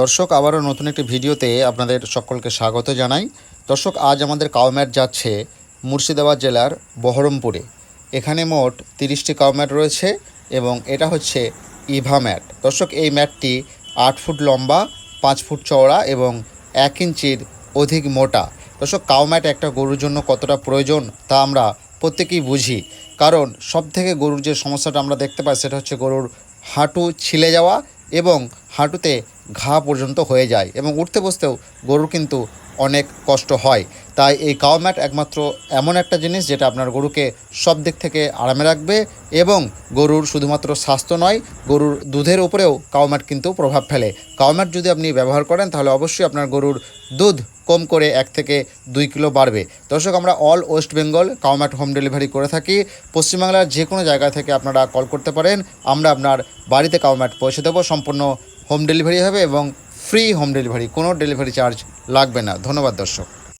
দর্শক, আবারও নতুন একটি ভিডিওতে আপনাদের সকলকে স্বাগত জানাই। দর্শক, আজ আমাদের কাউম্যাট যাচ্ছে মুর্শিদাবাদ জেলার বহরমপুরে। এখানে মোট তিরিশটি কাউম্যাট রয়েছে এবং এটা হচ্ছে ইভা ম্যাট। দর্শক, এই ম্যাটটি আট ফুট লম্বা, পাঁচ ফুট চওড়া এবং এক ইঞ্চির অধিক মোটা। দর্শক কাউম্যাট একটা গরুর জন্য কতটা প্রয়োজন তা আমরা প্রত্যেকেই বুঝি। কারণ সব থেকে গরুর যে সমস্যাটা আমরা দেখতে পাই, সেটা হচ্ছে গরুর হাঁটু ছিলে যাওয়া এবং হাঁটুতে ঘা পর্যন্ত হয়ে যায় এবং উঠতে বসতেও গরুর কিন্তু অনেক কষ্ট হয়। তাই এই কাউ ম্যাট একমাত্র এমন একটা জিনিস যেটা আপনার গরুকে সব দিক থেকে আরামে রাখবে এবং গরুর শুধুমাত্র স্বাস্থ্য নয়, গরুর দুধের উপরেও কাউ ম্যাট কিন্তু প্রভাব ফেলে। কাউ ম্যাট যদি আপনি ব্যবহার করেন, তাহলে অবশ্যই আপনার গরুর দুধ কম করে এক থেকে দুই কিলো বাড়বে। দর্শক, আমরা অল ওয়েস্ট বেঙ্গল কাউম্যাট হোম ডেলিভারি করে থাকি। পশ্চিমবাংলার যে কোনো জায়গা থেকে আপনারা কল করতে পারেন। আমরা আপনার বাড়িতে কাউম্যাট পৌঁছে দেবো। সম্পূর্ণ হোম ডেলিভারি হবে এবং ফ্রি হোম ডেলিভারি কোনো ডেলিভারি চার্জ লাগবে না। ধন্যবাদ দর্শক।